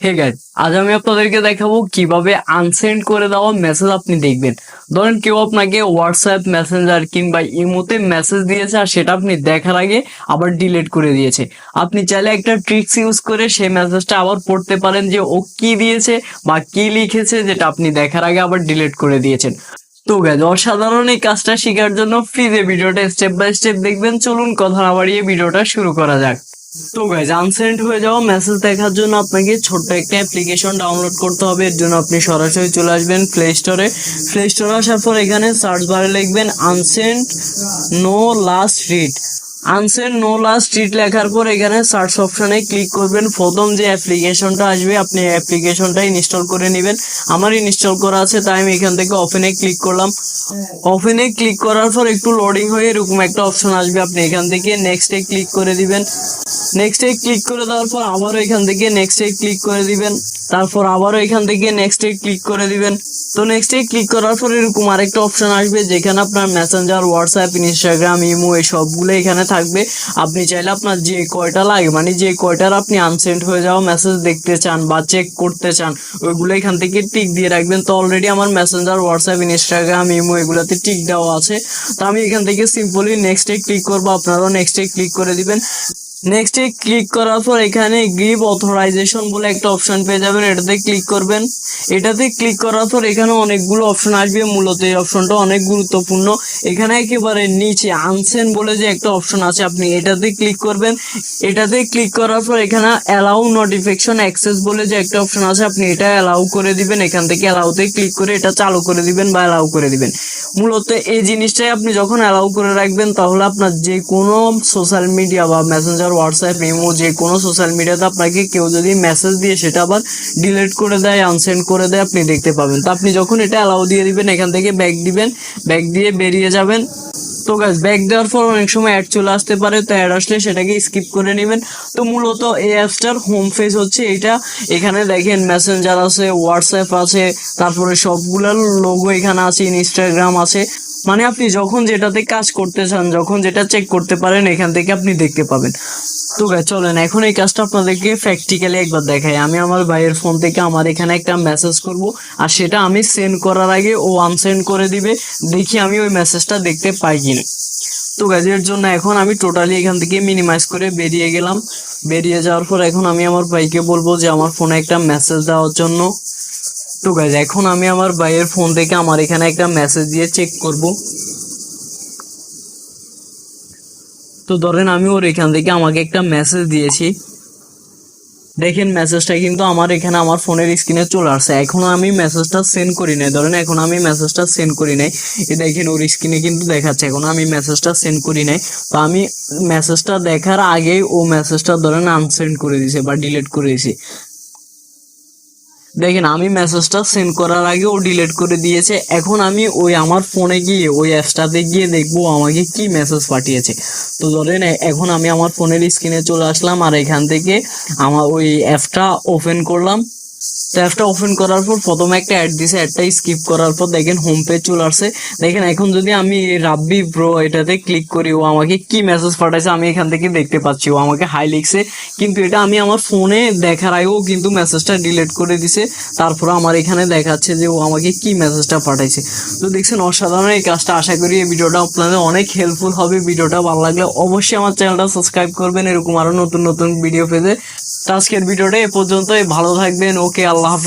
Hey guys আজ আমি আপনাদেরকে দেখাবো কীভাবে আনসেন্ড করে দেওয়া মেসেজ আপনি দেখবেন। ধরেন কেউ আপনাকে হোয়াটসঅ্যাপ মেসেঞ্জার কিংবা ইমোতে মেসেজ দিয়েছে আর সেটা আপনি দেখার আগে আবার ডিলিট করে দিয়েছে। আপনি চাইলে একটা ট্রিক্স ইউজ করে সেই মেসেজটা আবার পড়তে পারেন যে ও কি দিয়েছে বা কি লিখেছে যেটা আপনি দেখার আগে আবার ডিলিট করে দিয়েছেন। তো গাইজ অসাধারণ এই কাজটা শেখার জন্য ফ্রিজে ভিডিওটা স্টেপ বাই স্টেপ দেখবেন। চলুন কথা না বাড়িয়ে ভিডিওটা শুরু করা যাক। তো গাইজ আনসেন্ড হয়ে যাওয়া মেসেজ দেখার জন্য আপনাকে ছোট্ট একটা অ্যাপ্লিকেশন ডাউনলোড করতে হবে। এর জন্য আপনি সরাসরি চলে আসবেন প্লে স্টোরে প্লে স্টোরে আসার পর এখানে সার্চ বারে লিখবেন unsend no last read unsend no last read লেখার পর এখানে সার্চ অপশানে ক্লিক করবেন। প্রথম যে অ্যাপ্লিকেশনটা আসবে, আপনি অ্যাপ্লিকেশনটা ইনস্টল করে নেবেন। আমার ইনস্টল করা আছে, তাই আমি এখান থেকে ওপেনে ক্লিক করলাম। ওপেনে ক্লিক করার পর একটু লোডিং হয়ে এরকম একটা অপশন আসবে। আপনি এখান থেকে নেক্সটে ক্লিক করে দিবেন। নেক্সটে ক্লিক করে দেওয়ার পর আবারও এখান থেকে নেক্সটে ক্লিক করে দিবেন। তারপর আবারও এখান থেকে নেক্সটে ক্লিক করে দিবেন। তো নেক্সটে ক্লিক করার পর এরকম আরেকটা অপশন আসবে, যেখানে আপনার মেসেঞ্জার হোয়াটসঅ্যাপ ইনস্টাগ্রাম ইমো এই সবগুলো এখানে থাকবে। আপনি চাইলে আপনার যে কয়টা লাগে মানে যে কয়টার আপনি আনসেন্ড হয়ে যাওয়া মেসেজ দেখতে চান বা চেক করতে চান, ওইগুলো এখান থেকে টিক দিয়ে রাখবেন। তো অলরেডি আমার মেসেঞ্জার হোয়াটসঅ্যাপ ইনস্টাগ্রাম ইমো এগুলোতে টিক দেওয়া আছে। তো আমি এখান থেকে সিম্পলি নেক্সটে ক্লিক করব, আপনারাও নেক্সটে ক্লিক করে দিবেন। নেক্সটে ক্লিক করার পর এখানে গিভ অথরাইজেশন বলে একটা অপশন পেয়ে যাবেন, এটাতে ক্লিক করবেন। এটাতে ক্লিক করার পর এখানে অনেকগুলো অপশন আসবে, মূলত এই অপশনটা অনেক গুরুত্বপূর্ণ। এখানে একেবারে নিচে আনসেন বলে যে একটা অপশন আছে, আপনি এটাতে ক্লিক করবেন। এটাতে ক্লিক করার পর এখানে অ্যালাউ নোটিফিকেশন অ্যাক্সেস বলে যে একটা অপশন আছে, আপনি এটা অ্যালাউ করে দিবেন। এখান থেকে অ্যালাউতে ক্লিক করে এটা চালু করে দিবেন বা অ্যালাউ করে দিবেন। মূলত এই জিনিসটাই আপনি যখন অ্যালাউ করে রাখবেন, তাহলে আপনার যে কোনো সোশ্যাল মিডিয়া বা মেসেঞ্জার হোয়াটসঅ্যাপ ইমো যে কোনো সোশ্যাল মিডিয়াতে আপনাকে কেউ যদি মেসেজ দিয়ে সেটা আবার ডিলিট করে দেয় আনসেন্ড করে দেয়, আপনি দেখতে পাবেন। তো আপনি যখন এটা অ্যালাউ দিয়ে দিবেন, এখান থেকে ব্যাগ দিবেন ব্যাগ দিয়ে বেরিয়ে যাবেন। তো গাছ ব্যাক দেওয়ার পর অনেক সময় অ্যাড চলে আসতে পারে, তো অ্যাড আসলে সেটাকে স্কিপ করে নেবেন। তো মূলত এই অ্যাপসটার হোম ফেস হচ্ছে এটা। এখানে দেখেন মেসেঞ্জার আছে হোয়াটসঅ্যাপ আছে, তারপরে সবগুলোর লোগো এখানে আছে ইনস্টাগ্রাম আছে। মানে আপনি যখন যেটাতে কাজ করতে চান, যখন যেটা চেক করতে পারেন, এখান থেকে আপনি দেখতে পাবেন। তো গাই চলেন, এখন এই কাজটা আপনাদেরকে প্র্যাকটিক্যালি একবার দেখাই। আমি আমার ভাইয়ের ফোন থেকে আমার এখানে একটা মেসেজ করব, আর সেটা আমি সেন্ড করার আগে ও আনসেন্ড করে দিবে, দেখি আমি ওই মেসেজটা দেখতে পাই কিনা। তো গাইজের জন্য এখন আমি টোটালি এখান থেকে মিনিমাইজ করে বেরিয়ে গেলাম। বেরিয়ে যাওয়ার পর এখন আমি আমার ভাইকে বলব যে আমার ফোনে একটা মেসেজ দেওয়ার জন্য। তো গাইজ এখন আমি আমার ভাইয়ের ফোন থেকে আমার এখানে একটা মেসেজ দিয়ে চেক করব। তো ধরেন আমি ওর এখান থেকে আমাকে একটা মেসেজ দিয়েছি। দেখেন মেসেজটা কিন্তু আমার এখানে আমার ফোনের স্ক্রিনে চলে আসছে। এখন আমি মেসেজটা সেন্ড করি নাই। ধরেন এখন আমি মেসেজটা সেন্ড করি নাই। এ দেখেন ওর স্ক্রিনে কিন্তু দেখাচ্ছে। এখন আমি মেসেজটা সেন্ড করি নাই। তো আমি মেসেজটা দেখার আগেই ও মেসেজটা ধরেন আনসেন্ড করে দিয়েছে বা ডিলিট করে দিয়েছে। দেখেন, আমি মেসেজটা সেন্ড করার আগে ও ডিলিট করে দিয়েছে। এখন আমি ওই আমার ফোনে গিয়ে, ওই অ্যাপসটাতে গিয়ে দেখব আমাকে কি মেসেজ পাঠিয়েছে। তো ধরেন এখন আমি আমার ফোনের স্ক্রিনে চলে আসলাম আর এখান থেকে আমার ওই অ্যাপটা ওপেন করলাম। অ্যাপটা ওপেন করার পর প্রথমে একটা অ্যাড দিছে অ্যাডটা স্কিপ করার পর দেখেন হোম পেজ চলে আসছে। দেখেন এখন যদি আমি রাব্বি ব্রো এটাতে ক্লিক করি, ও আমাকে কি মেসেজ পাঠাইছে আমি এখান থেকে দেখতে পাচ্ছি। ও আমাকে হাই লিখছে, কিন্তু এটা আমি আমার ফোনে দেখার আগেও কিন্তু মেসেজটা ডিলিট করে দিছে। তারপর আমার এখানে দেখাচ্ছে যে ও আমাকে কি মেসেজটা পাঠাইছে। তো দেখছেন অসাধারণ এই কাজটা। আশা করি এই ভিডিওটা আপনাদের অনেক হেল্পফুল হবে। ভিডিওটা ভালো লাগলে অবশ্যই আমার চ্যানেলটা সাবস্ক্রাইব করবেন। এরকম আরও নতুন নতুন ভিডিও পেতে। আজকের ভিডিওটা এ পর্যন্তই। ভালো থাকবেন। ওকে love